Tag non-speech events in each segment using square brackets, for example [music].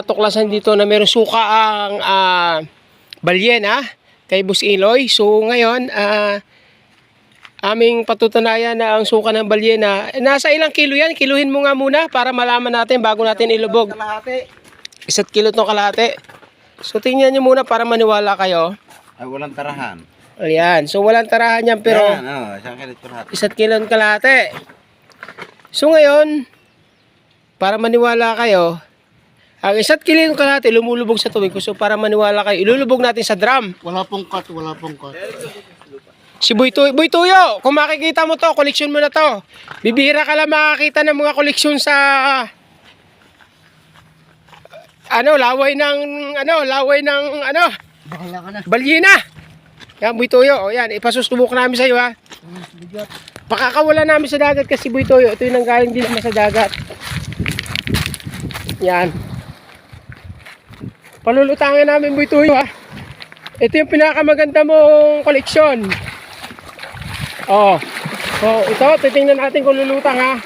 Tuklasan dito na meron suka ang ah, balyena kay Bus Iloy. So ngayon, ah, aming patutunayan na ang suka ng balyena. Eh, Nasa ilang kilo yan? Kiluhin mo nga muna para malaman natin bago natin ilubog. Isa't kilo itong kalahati. So tingnan nyo muna para maniwala kayo. Ay, walang tarahan. Ayan. So walang tarahan yan pero Yan, oh, isang kilit kalahati. isa't kilo ang kalahati. So ngayon, para maniwala kayo, ang isa't kilo ng kalahati lumulubog sa tubig. So para maniwala kayo, ilulubog natin sa drum. Wala pong cut, wala pong cut. Si Boy Tuyo, Boy Tuyo, kung makikita mo to, koleksyon mo na to. Bibihira ka lang makakita ng mga koleksyon sa ano, laway ng ano, laway ng ano, Bahala ka na. balyena. Yan, Boy Tuyo, o yan, ipasusubok namin sa iyo ha. Pakakawala namin sa dagat kasi Boy Tuyo, ito yung nanggaling din naman sa dagat. Yan. Palulutangin namin Boy Tuyo ha. Ito yung pinakamaganda mong koleksyon. Oh. Oh, ito, titingnan natin kung lulutang ha.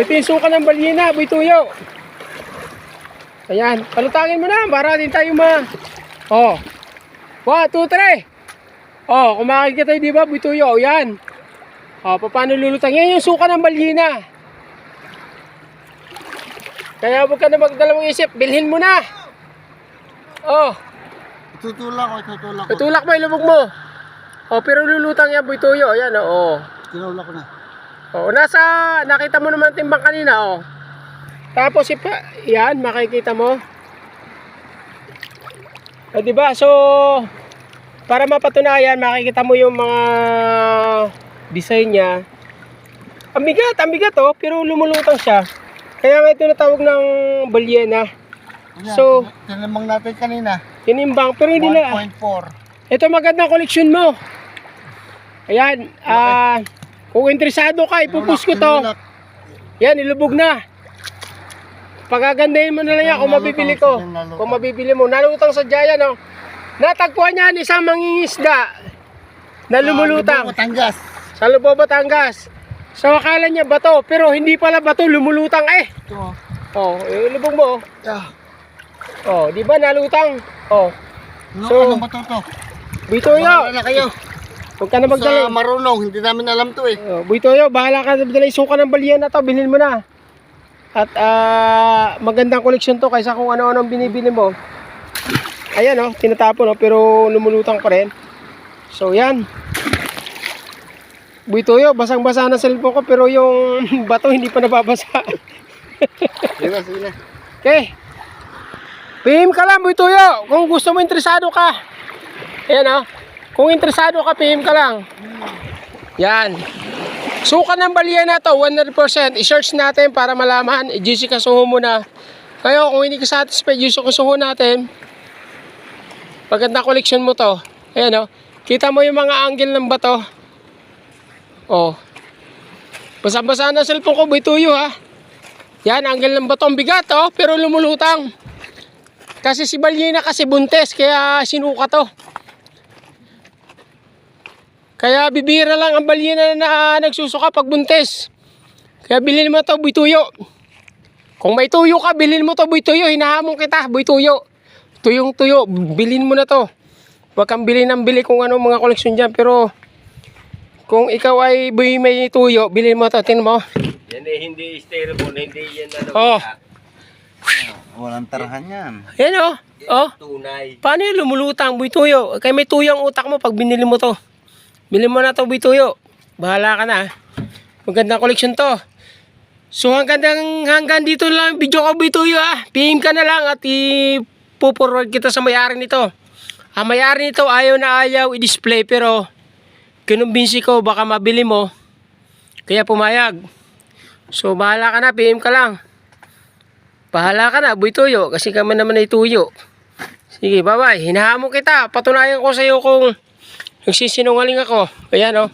Ito yung suka ng balyena, Boy Tuyo. Ayan, palutangin mo na para din tayo ma... Oh. 1, 2, 3. Oh, kung makikita tayo, di ba, Boy Tuyo, oh, yan. Oh, paano lulutang? Yan yung suka ng balyena. Kaya huwag ka na magdalawang isip, bilhin mo na. Oh, Itutulak ko, itutulak ko. tutulak mo, ilubog mo. Oh, pero lulutang yan, Boy Tuyo. Ayan, oh. Tinulak ko na. Oh, nasa, nakita mo naman timbang kanina, oh. Tapos, ipa, yan, makikita mo. O, di ba? So, para mapatunayan, makikita mo yung mga design niya. Ang bigat, ang bigat, oh, pero lumulutang siya. Kaya nga ito natawag ng balyena. Ayan, So- tin- tinimang natin kanina. Tinimbang, pero hindi na. 1.4. Ito magandang koleksyon mo. Ayan, ah, kung interesado ka, ipupush ko to. Tinulak. Yan, ilubog na. Pagagandahin mo na lang yan kung mabibili ko. Kung mabibili mo. Nalutang sa Jaya, no? Natagpuan niyan isang mangingisda na lumulutang Ah, Batangas. sa Lubao, Batangas. So akala niya bato, pero hindi pala bato, lumulutang eh. Ito. Oh, ilubog mo. oh. Yeah. Oh, di ba nalutang? Oh, Ano, So- ano ba ito to? Buitoyo, Bahala na kayo. huwag ka na Sa magdala. marunong, hindi namin alam to eh. Oh, Buitoyo, bahala ka na magdala yung suka ng baliyan na to, bilhin mo na. At ah, magandang koleksyon to kaysa kung ano-ano ang binibili mo. Ayan oh, tinatapon oh, pero lumulutang pa rin. So yan. Buitoyo, basang-basa na cellphone ko pero yung [laughs] bato hindi pa nababasa. Sige na, sige na. Okay. PM ka lang, Buitoyo. Kung gusto mo, interesado ka. Ayan oh. Kung interesado ka, PM ka lang. Yan. Suka ng baliya na to, 100%. I-search natin para malaman. I-GC kasuho mo na. Kayo, kung hindi ka satisfied, GC kasuho natin. Paganda koleksyon mo to. Ayan oh. Kita mo yung mga angle ng bato. Oh. Basa-basa na cellphone ko, Buitoyo ha. Yan, angle ng bato. Ang bigat, oh, pero lumulutang. Kasi si Balyena kasi buntes, kaya sinuka to. Kaya bibira lang ang Balyena na nagsusuka pag buntes. Kaya bilhin mo to, buituyo. Kung may tuyo ka, bilhin mo to, buituyo. Hinahamon kita, buituyo. Tuyong tuyo, bilhin mo na to. Huwag kang bilhin ng bili kung ano mga koleksyon dyan. Pero kung ikaw ay buhay may tuyo, bilhin mo to. Tingnan mo. Yan eh, hindi styrofoam, hindi yan ano. Oh. [laughs] Walang tarahan yan. Yan oh. Oh. Tunay. Paano yung lumulutang, buy tuyo? Kaya may tuyo ang utak mo pag binili mo to. Bili mo na to, buy tuyo. Bahala ka na. ah. Magandang koleksyon to. So hanggang, hanggang dito lang ang video ko, buy tuyo ah. PM ka na lang at ipuporward kita sa mayari nito. Ang mayari nito ayaw na ayaw i-display pero kinumbinsi ko baka mabili mo. Kaya pumayag. So bahala ka na, PM ka lang. Bahala ka na, buy tuyo. Kasi kami naman ay tuyo. Sige, bye-bye. Hinahamon kita. Patunayan ko sa iyo kung nagsisinungaling ako. Ayan, oh.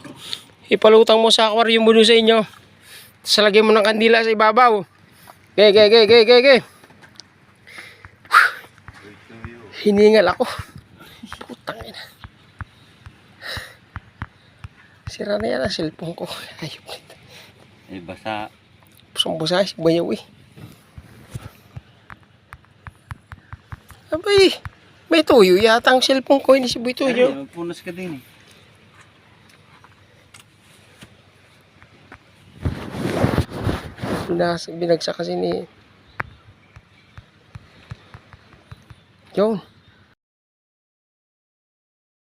Ipalutang mo sa aquarium mo sa inyo. Tapos lagyan mo ng kandila sa ibabaw. Ge, ge, ge, ge, ge, ge. Hiningal ako. Putang ina. Sira na yan ang cellphone ko. Ayop. Eh, basa. Pusong busa si Bayaw eh. Abay, may tuyo yata ang cellphone ko ni si Boy Tuyo. Ay, magpunas ka din eh. Binagsak kasi ni... Yun.